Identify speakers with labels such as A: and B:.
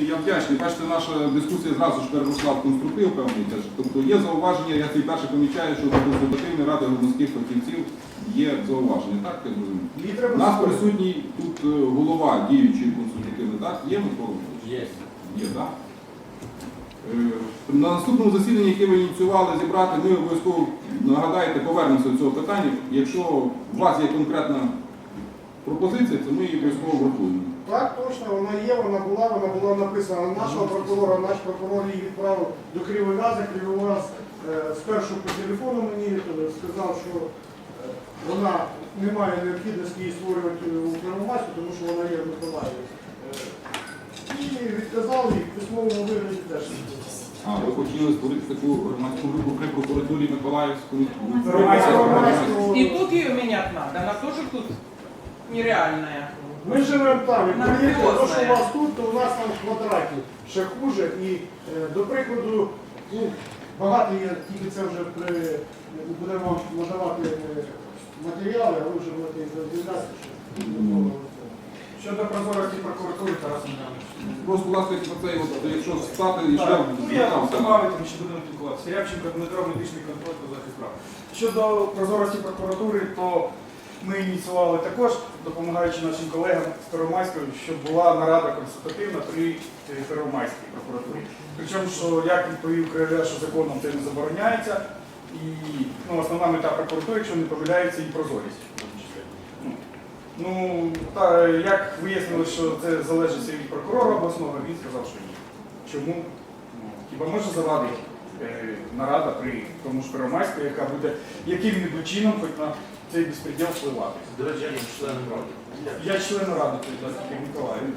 A: Я вдячний. Бачите, наша дискусія зразу ж переросла в конструктив певний теж. Тобто є зауваження, я це і перше помічаю, що до консультативної ради громадських фахівців є зауваження. Так, я розумію. У нас присутній тут е, голова діючої консультативної, так? Є Микола?
B: Є.
A: Є, так? Е, На наступному засіданні, яке ви ініціювали зібрати, ми обов'язково нагадаєте, повернемося до цього питання. Якщо у вас є конкретна пропозиція, то ми її обов'язково врахуємо.
C: Так, точно, вона є, вона була, вона була написана нашого прокурора, наш прокурор її відправив до Кривовяза. Кривовяз е, спершу по телефону мені е, сказав, що е, вона не має необхідності її створювати у Первомайську, тому що вона є в Миколаєві. І відказав їх в письмовому вигляді теж.
A: А, ви хотіли створити таку громадську групу при прокуратурі Миколаївської?
D: И тут ее менять надо, она тоже тут нереальная.
C: Ми живемо там, і повірте, то, що у вас тут, то у нас там в квадраті ще хуже. І, е, до прикладу, ну, багато є, тільки це вже при, будемо надавати е, матеріали, а ви вже будете що-
E: Щодо прозорості прокуратури Тарас Іванович.
A: Просто, будь ласка, про це, от, якщо стати і ще
E: Так, Ну я
A: звертався.
E: добавити, ми ще будемо спілкуватися. Рябченко Дмитро, медичний контроль та захист прав. Щодо прозорості прокуратури, то ми ініціювали також, допомагаючи нашим колегам з Первомайської, щоб була нарада консультативна при е, Первомайській прокуратурі. Причому, що як відповів Кривля, що законом це не забороняється, і ну, основна мета прокуратури, якщо не помиляється, і прозорість. Ну, Ну, та, як вияснили, що це залежить від прокурора обласного, він сказав, що ні. Чому? Ну, Хіба може завадити е, нарада при тому ж Первомайську, яка буде яким-небудь чином хоч на цей безпреділ впливати?
B: До речі, я член ради.
E: Я член ради, тобто Миколаїв.